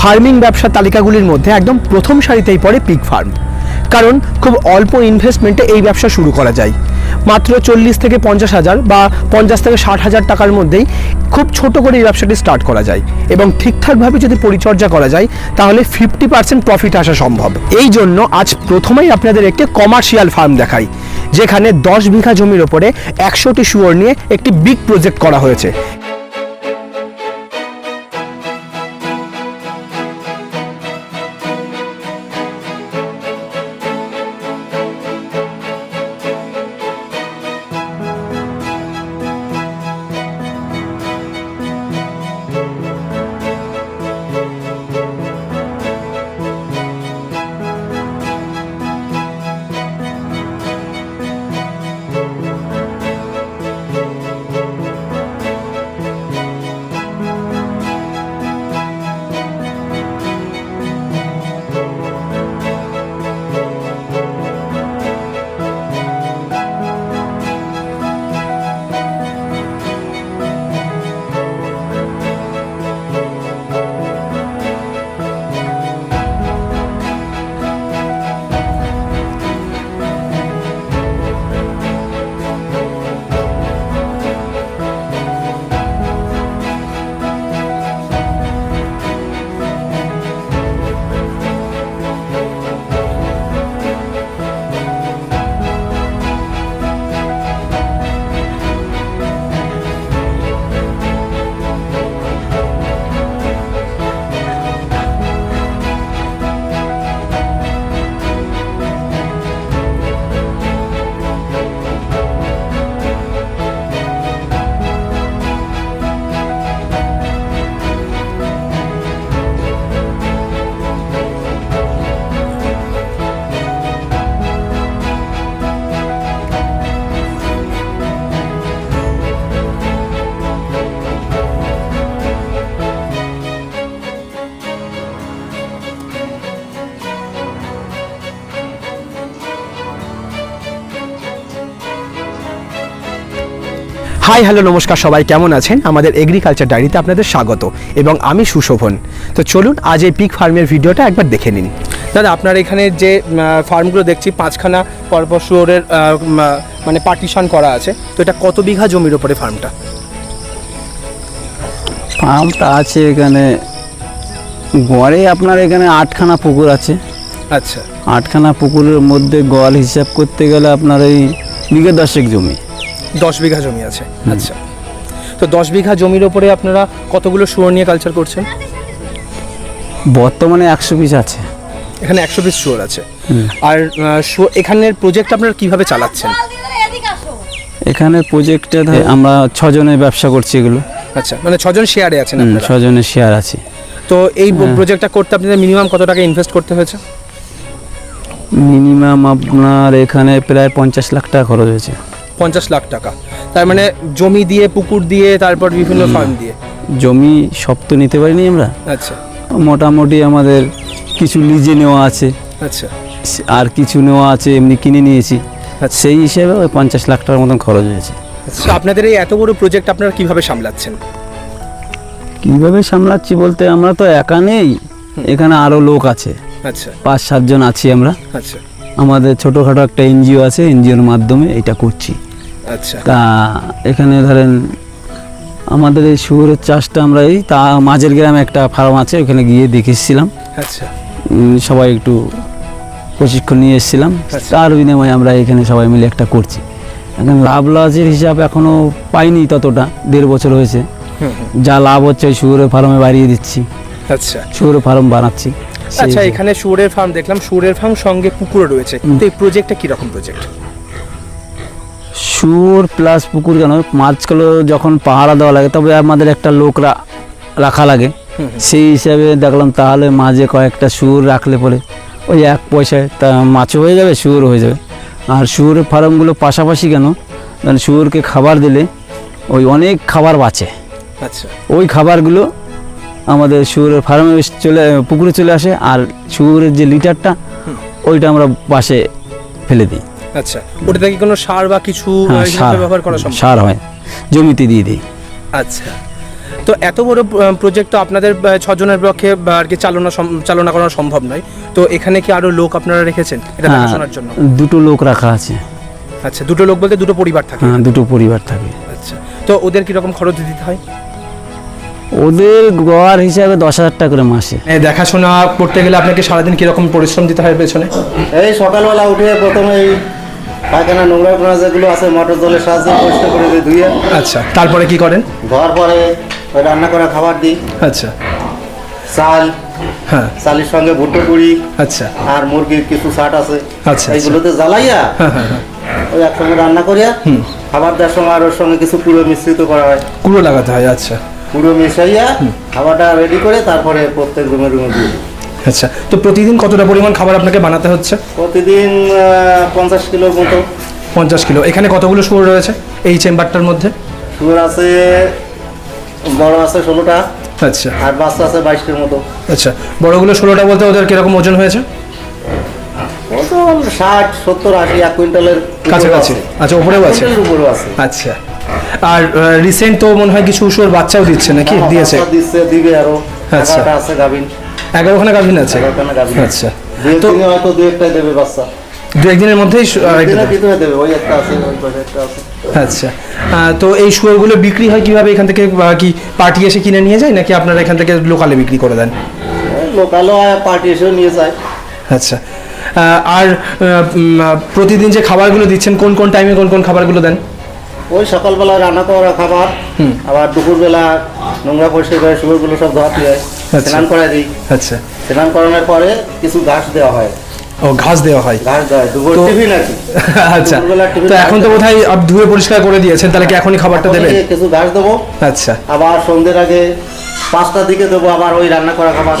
Farming ব্যবসার তালিকাগুলির মধ্যে একদম প্রথম সারিতেই পড়ে পিক ফার্ম কারণ খুব অল্প ইনভেস্টমেন্টে এই ব্যবসা শুরু করা যায়। মাত্র চল্লিশ থেকে পঞ্চাশ হাজার বা পঞ্চাশ থেকে ষাট হাজার টাকার মধ্যেই খুব ছোট করে এই ব্যবসাটি স্টার্ট করা যায়। এবং ঠিকঠাকভাবে যদি পরিচর্যা করা যায়, তাহলে ফিফটি পার্সেন্ট প্রফিট আসা সম্ভব। এই জন্য আজ প্রথমেই আপনাদের একটি কমার্শিয়াল ফার্ম দেখাই, যেখানে দশ বিঘা জমির ওপরে একশোটি শুয়োর নিয়ে একটি বিগ প্রজেক্ট করা হয়েছে। হাই হ্যালো নমস্কার সবাই। কেমন আছেন? আমাদের এগ্রিকালচার ডায়েরিতে আপনাদের স্বাগত এবং আমি সুশোভন। তো চলুন আজ এই পিক ফার্মের ভিডিওটা একবার দেখে নিন। দাদা আপনার এখানে যে ফার্মগুলো দেখছি পাঁচখানা পরপর শুয়োরের মানে পার্টিশন করা আছে। তো এটা কত বিঘা জমির ওপরে ফার্মটা ফার্মটা আছে এখানে গড়ে আপনার এখানে আটখানা পুকুর আছে। আচ্ছা। আটখানা পুকুরের মধ্যে গড় হিসাব করতে গেলে আপনার এই বিঘে দশেক জমি। দশ বিঘা জমি আছে। আচ্ছা। তো দশ বিঘা জমির ওপরে আপনারা কতগুলো শুয়োর নিয়ে কালচার করছেন? বর্তমানে একশো পিস আছে। এখানে একশো পিস শুয়োর আছে। আর এখানের প্রজেক্ট আপনারা কীভাবে চালাচ্ছেন? এখানে প্রজেক্টে আমরা ছজনের ব্যবসা করছি এগুলো। আচ্ছা মানে ছজন শেয়ারে আছেন ছজনের শেয়ার আছে। তো এই হ্যাঁ। প্রজেক্টটা করতে আপনাদের মিনিমাম কত টাকা ইনভেস্ট করতে হয়েছে? মিনিমাম আপনার এখানে প্রায় পঞ্চাশ লাখ টাকা খরচ হয়েছে। পঞ্চাশ লাখ টাকা। তার মানে জমি দিয়ে পুকুর দিয়ে তারপর বিভিন্ন ফার্ম দিয়ে। জমি সব তো নিতে পারিনি আমরা। আচ্ছা। মোটামুটি আমাদের কিছু লিজে নেওয়া আছে। আচ্ছা। আর কিছু নেওয়া আছে এমনি কিনে নিয়েছি। আচ্ছা। সেই হিসেবে ওই পঞ্চাশ লাখ টাকার মতন খরচ হয়েছে। আচ্ছা আপনাদের এই এত বড় প্রজেক্ট আপনারা কীভাবে সামলাচ্ছেন? কীভাবে সামলাচ্ছি বলতে আমরা তো একা নেই। এখানে আরও লোক আছে। আচ্ছা। পাঁচ সাতজন আছি আমরা। আচ্ছা। আমাদের ছোটোখাটো একটা এনজিও আছে এনজিওর মাধ্যমে এটা করছি। তা এখানে ধরেন আমাদের এই শুয়োরের চাষটা আমরা এই তা মাঝের গ্রামে একটা ফার্ম আছে ওখানে গিয়ে দেখেছিলাম। আচ্ছা। সবাই একটু প্রশিক্ষণ নিয়ে এসেছিলাম। আচ্ছা। তার বিনিময়ে আমরা এখানে সবাই মিলে একটা করছি। এখন লাভ লসের হিসাব এখনও পাইনি ততটা দেড় বছর হয়েছে। যা লাভ হচ্ছে ওই শুয়োরের ফার্মে বাড়িয়ে দিচ্ছি। আচ্ছা। শুয়োরের ফার্ম বানাচ্ছি। আচ্ছা এখানে সুরের ফার্ম দেখলাম সুরের ফার্ম সঙ্গে পুকুরও রয়েছে। তো এই প্রজেক্টটা কীরকম প্রজেক্ট শুয়োর প্লাস পুকুর কেন? মাছগুলো যখন পাহারা দেওয়া লাগে তবে আমাদের একটা লোক রাখা লাগে। সেই হিসাবে দেখলাম তাহলে মাঝে কয়েকটা শুয়োর রাখলে পরে ওই এক পয়সায় তা মাছও হয়ে যাবে শুয়োর হয়ে যাবে। আর শুয়োরের ফার্মগুলো পাশাপাশি কেন? কারণ শুয়োরকে খাবার দিলে ওই অনেক খাবার বাঁচে। আচ্ছা। ওই খাবারগুলো আমাদের শুয়োরের ফার্মে চলে পুকুরে চলে আসে আর শুয়োরের যে লিটারটা ওইটা আমরা পাশে ফেলে দিই। আচ্ছা ওটাতে কি কোনো সার বা কিছু হ্যাঁ হিসেবে সার ব্যবহার করা সম্ভব? সার হয় জমিতে দিয়ে দিই। আচ্ছা তো এত বড় প্রজেক্ট তো আপনাদের আহ, ছজনের পক্ষে বা আর কি চালনা সম- চালনা করা সম্ভব নয়। তো এখানে কি আরও লোক আপনারা রেখেছেন? এটা হ্যাঁ, দেখাশোনার জন্য। দুটো লোক রাখা আছে। আচ্ছা দুটো লোক বলতে দুটো পরিবার থাকে। হ্যাঁ দুটো পরিবার থাকে। আচ্ছা তো ওদের কি রকম খরচ দিতে হয়? ওদের গড় হিসাবে দশ হাজার টাকা করে মাসে। দেখাশোনা করতে গেলে আপনাকে সারাদিন কীরকম পরিশ্রম দিতে হয় পেছনে? এই সকালবেলা উঠে প্রথমে এই পায়খানা নোংরা যেগুলো আছে মোটর জলের সাহায্যে পরিষ্কার করে দিই ধুয়ে আচ্ছা তারপরে কি করেন? ধোয়ার পরে ওই রান্না করা খাবার দিই। আচ্ছা। চাল হ্যাঁ। চালের সঙ্গে ভুট্টো কুড়ি আচ্ছা। আর মুরগির কিছু ছাট আছে। আচ্ছা। এইগুলোতে জ্বালাইয়া হ্যাঁ হ্যাঁ হ্যাঁ। ওই একসঙ্গে রান্না করিয়া খাবার দেওয়ার সময় আর ওর সঙ্গে কিছু পুরো মিশ্রিত করা হয়। কুড়ো লাগাতে হয় আচ্ছা। পুরো মিশাইয়া খাবারটা রেডি করে তারপরে প্রত্যেক রুমে রুমে দিই। আচ্ছা তো প্রতিদিন কতটা পরিমাণ খাবার আপনাকে বানাতে হচ্ছে? প্রতিদিন পঞ্চাশ কিলোর মতো। পঞ্চাশ কিলো। এখানে কতগুলো শুয়োর রয়েছে এই চেম্বারটার মধ্যে? শুয়োর আছে বড় আছে ষোলোটা। আচ্ছা। আর বাচ্চা আছে বাইশটির মতো। আচ্ছা বড়গুলো ষোলোটা বলতে ওদের কীরকম ওজন হয়েছে? ওজন ষাট সত্তর আশি এক কুইন্টালের কাছাকাছি। আচ্ছা ওপরেও আছে? উপরেও আছে। আচ্ছা। আর রিসেন্ট তো মনে হয় কিছু শুয়োর বাচ্চাও দিচ্ছে নাকি? হ্যাঁ, দিয়েছে। দিচ্ছে দিবে আরও। আচ্ছা। আছে গাভিন এগারোখানা গাভিন আছে? আচ্ছা। তো হয়তো দু একটাই দেবে বাচ্চা। দু একদিনের মধ্যেই শু- আহ, একদিনের একটা- ভিতরে দেবে ওই একটা আছে একটা আছে। আচ্ছা। তো এই শুয়োরগুলো বিক্রি হয় কীভাবে? এখান থেকে কি পার্টি এসে কিনে নিয়ে যায় নাকি আপনারা এখান থেকে লোকালে বিক্রি করে দেন? লোকালও পার্টি এসেও নিয়ে যায়। আচ্ছা। আর প্রতিদিন যে খাবারগুলো দিচ্ছেন কোন কোন টাইমে কোন কোন খাবারগুলো দেন? ওই সকালবেলা রান্না করা খাবার আবার দুপুরবেলা নোংরা পরিষ্কার করে শুয়োরগুলো সব ধোয়াতে হয়। স্নান করা দিই। আচ্ছা। স্নান করানোর পরে কিছু ঘাস দেওয়া হয়। ও ঘাস দেওয়া হয়। ঘাস দেওয়া হয়। দুপুর টিফিন কি। আচ্ছা। তো এখন তো বোধহয় আপ ধুয়ে পরিষ্কার করে দিয়েছেন তাহলে কি এখনই খাবারটা দেবেন? কিছু ঘাস দেবো। আচ্ছা। আবার সন্ধ্যের আগে পাঁচটার দিকে দেবো আবার ওই রান্না করা খাবার।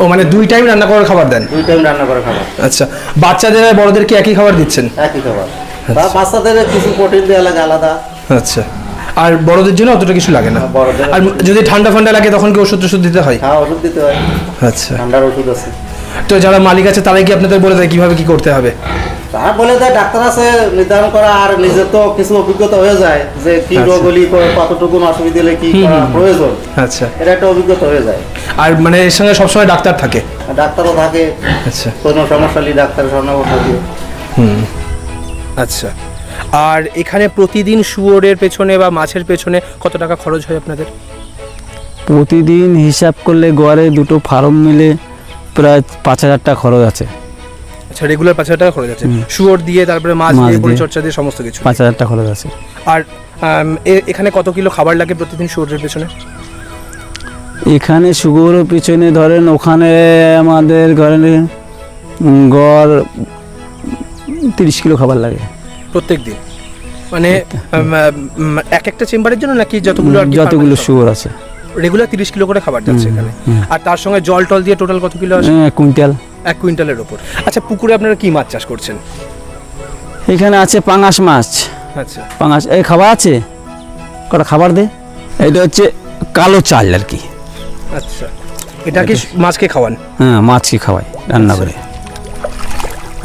ও মানে দুই টাইম রান্না করার খাবার দেন? দুই টাইম রান্না করা খাবার। আচ্ছা। বাচ্চাদের আর বড়দেরকে একই খাবার দিচ্ছেন? একই খাবার। বা বাচ্চাদের কিছু প্রোটিন দেওয়া লাগে আলাদা। আচ্ছা। আর বড়দের জন্য অতটা কিছু লাগে না। হ্যাঁ, আর যদি ঠান্ডা ফান্ডা লাগে তখন কি ওষুধ টষুধ দিতে হয়? খাওয়া ওষুধ দিতে হয়। আচ্ছা। ঠান্ডার ওষুধ আছে। তো যারা মালিক আছে তারাই কি আপনাদের বলে দেয় কীভাবে কি করতে হবে? তার বলে দেয় ডাক্তার আছে নির্ধারণ করা আর নিজের তো কিছু অভিজ্ঞতা হয়ে যায় যে কি আচ্ছা। রোগ হলি কতটুকু অসুবিধা হলে কি করা প্রয়োজন। আচ্ছা। এটা একটা অভিজ্ঞতা হয়ে যায়। আর মানে এর সঙ্গে সবসময় ডাক্তার থাকে? ডাক্তারও থাকে। আচ্ছা। কোনো সমস্যা হলে ডাক্তার স্বর্ণাবর থাকে। আচ্ছা। আর এখানে প্রতিদিন শুয়োরের পেছনে বা মাছের পেছনে কত টাকা খরচ হয় আপনাদের? প্রতিদিন হিসাব করলে গড়ে দুটো ফার্ম মিলে প্রায় পাঁচ হাজার টাকা খরচ আছে। আচ্ছা রেগুলার পাঁচ হাজার টাকা খরচ আছে। শুয়োর দিয়ে তারপরে মাছ দিয়ে। পরিচর্যা দিয়ে সমস্ত কিছু। পাঁচ হাজার টাকা খরচ আছে। আর এখানে কত কিলো খাবার লাগে প্রতিদিন শুয়োরের পেছনে? এখানে সুগোর পিছনে ধরেন ওখানে আমাদের ঘরে গড় তিরিশ কিলো খাবার লাগে। প্রত্যেক দিন মানে এক একটা চেম্বারের জন্য নাকি যতগুলো যতগুলো শুয়োর আছে। রেগুলার তিরিশ কিলো করে খাবার যাচ্ছে এখানে। আর তার সঙ্গে জল টল দিয়ে টোটাল কত কিলো আসে? কুইন্টাল। এক কুইন্টালের ওপর। আচ্ছা পুকুরে আপনারা কি মাছ চাষ করছেন? এখানে আছে পাঙাশ মাছ। আচ্ছা। পাঙাশ এই খাবার আছে? কটা খাবার দে। এটা হচ্ছে কালো চাল আর কি। আচ্ছা। এটা কি মাছকে খাওয়ান? হ্যাঁ মাছকে খাওয়াই রান্না করে।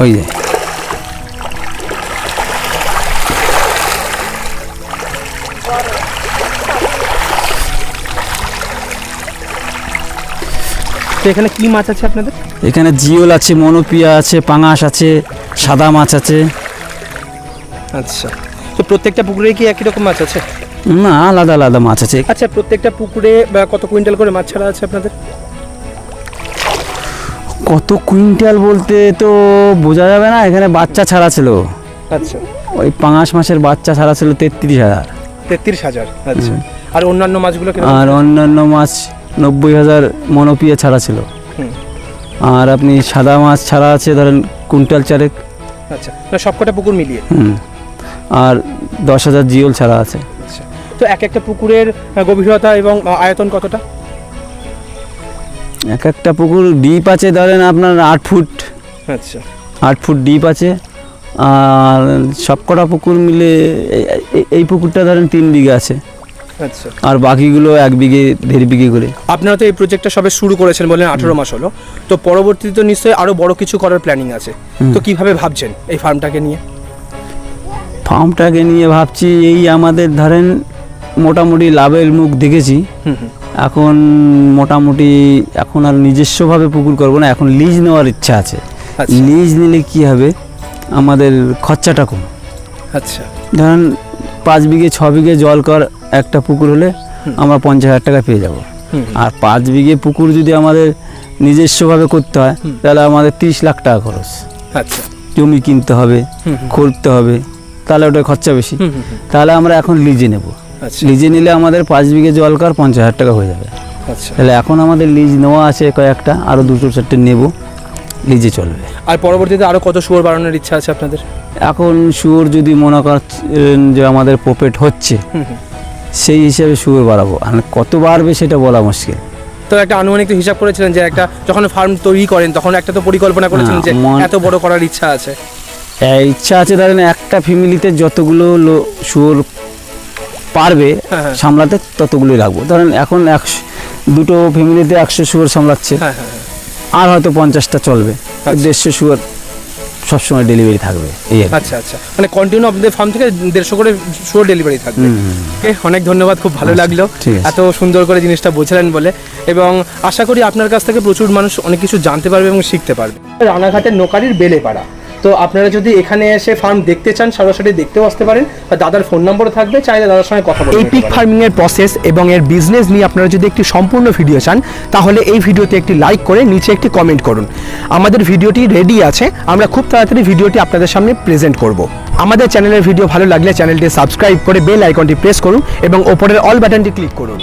ওই যে। তো এখানে কি মাছ আছে আপনাদের? এখানে জিওল আছে মনোপিয়া আছে পাঙাশ আছে সাদা মাছ আছে। আচ্ছা। তো প্রত্যেকটা পুকুরে কি একই রকম মাছ আছে? না আলাদা আলাদা মাছ আছে। আচ্ছা প্রত্যেকটা পুকুরে কত কুইন্টাল করে মাছ ছাড়া আছে আপনাদের? কত কুইন্টাল বলতে তো বোঝা যাবে না এখানে বাচ্চা ছাড়া ছিল। আচ্ছা। ওই পাঙাশ মাসের বাচ্চা ছাড়া ছিল তেত্রিশ হাজার। তেত্রিশ হাজার আচ্ছা। আর অন্যান্য মাছগুলো? আর অন্যান্য মাছ নব্বই হাজার মনোপিয়া ছাড়া ছিল। আর আপনি সাদা মাছ ছাড়া আছে ধরেন কুইন্টাল চারেক। আচ্ছা সবকটা পুকুর মিলিয়ে। হুম। আর দশ হাজার জিওল ছাড়া আছে। আচ্ছা তো এক একটা পুকুরের গভীরতা এবং আয়তন কতটা? এক একটা পুকুর ডিপ আছে ধরেন আপনার আট ফুট। আচ্ছা। আট ফুট ডিপ আছে। আর সবকটা পুকুর মিলে এই পুকুরটা ধরেন তিন বিঘে আছে। আচ্ছা। আর বাকিগুলো এক বিঘে দেড় বিঘে করে। আপনারা তো এই প্রজেক্টটা সবে শুরু করেছেন বলেন আঠেরো মাস হলো। তো পরবর্তীতে তো নিশ্চয়ই আরও বড় কিছু করার প্ল্যানিং আছে। তো কীভাবে ভাবছেন এই ফার্মটাকে নিয়ে? ফার্মটাকে নিয়ে ভাবছি এই আমাদের ধরেন মোটামুটি লাভের মুখ দেখেছি। এখন মোটামুটি এখন আর নিজস্বভাবে পুকুর করব না এখন লিজ নেওয়ার ইচ্ছা আছে। আচ্ছা। লিজ নিলে কি হবে? আমাদের খরচাটা কম। আচ্ছা। ধরেন পাঁচ বিঘে ছ বিঘে জল কর একটা পুকুর হলে আমরা পঞ্চাশ হাজার টাকা পেয়ে যাব। আর পাঁচ বিঘে পুকুর যদি আমাদের নিজস্বভাবে করতে হয় তাহলে আমাদের তিরিশ লাখ টাকা খরচ। আচ্ছা। জমি কিনতে হবে হুম হবে তাহলে ওটা খরচা বেশি। তাহলে আমরা এখন লিজে নেব। আচ্ছা। লিজে নিলে আমাদের পাঁচ বিঘে জল কর পঞ্চাশ হাজার টাকা হয়ে যাবে। আচ্ছা। তাহলে এখন আমাদের লিজ নেওয়া আছে কয়েকটা আরও দুটো চারটে নেব লিজে চলবে। আর পরবর্তীতে আরও কত শুয়োর বাড়ানোর ইচ্ছা আছে আপনাদের? এখন শুয়োর যদি মনে করছেন যে আমাদের প্রফিট হচ্ছে সেই হিসাবে শুয়োর বাড়াবো। আর কত বাড়বে সেটা বলা মুশকিল। তো একটা আনুমানিক তো হিসাব করেছিলেন যে একটা যখন ফার্ম তৈরি করেন তখন একটা তো পরিকল্পনা করেছিলেন যে এত বড় করার ইচ্ছা আছে। এই ইচ্ছা আছে ধরেন একটা ফ্যামিলিতে যতগুলো শুয়োর পারবে হ্যাঁ, হ্যাঁ। সামলাতে ততগুলোই রাখব। ধরেন এখন একশো দুটো ফ্যামিলিতে একশো শুয়োর সামলাচ্ছে। হ্যাঁ হ্যাঁ হ্যাঁ। আর হয়তো পঞ্চাশটা চলবে। দেড়শো শুয়োর সবসময় ডেলিভারি থাকবে এই আর কি। আচ্ছা আচ্ছা। মানে কন্টিনিউ আপনাদের ফার্ম থেকে দেড়শো করে শুয়োর ডেলিভারি থাকবে। ওকে, অনেক ধন্যবাদ খুব ভালো লাগল। আচ্ছা, ঠিক আছে। এত সুন্দর করে জিনিসটা বোঝালেন বলে। এবং আশা করি আপনার কাছ থেকে প্রচুর মানুষ অনেক কিছু জানতে পারবে এবং শিখতে পারবে। রানাঘাটের নোকারির বেলেপাড়া। তো আপনারা যদি এখানে এসে ফার্ম দেখতে চান সরাসরি দেখতেও আসতে পারেন। বা দাদার ফোন নম্বর থাকবে চাইলে দাদার সঙ্গে কথা বলতে এই পিক ফার্মিং এর প্রসেস এবং এর বিজনেস নিয়ে আপনারা যদি একটি সম্পূর্ণ ভিডিও চান তাহলে এই ভিডিওতে একটি লাইক করে নিচে একটি কমেন্ট করুন। আমাদের ভিডিওটি রেডি আছে আমরা খুব তাড়াতাড়ি ভিডিওটি আপনাদের সামনে প্রেজেন্ট করব। আমাদের চ্যানেলের ভিডিও ভালো লাগলে চ্যানেলটি সাবস্ক্রাইব করে বেল আইকনটি প্রেস করুন এবং ওপরের অল বাটনটি ক্লিক করুন।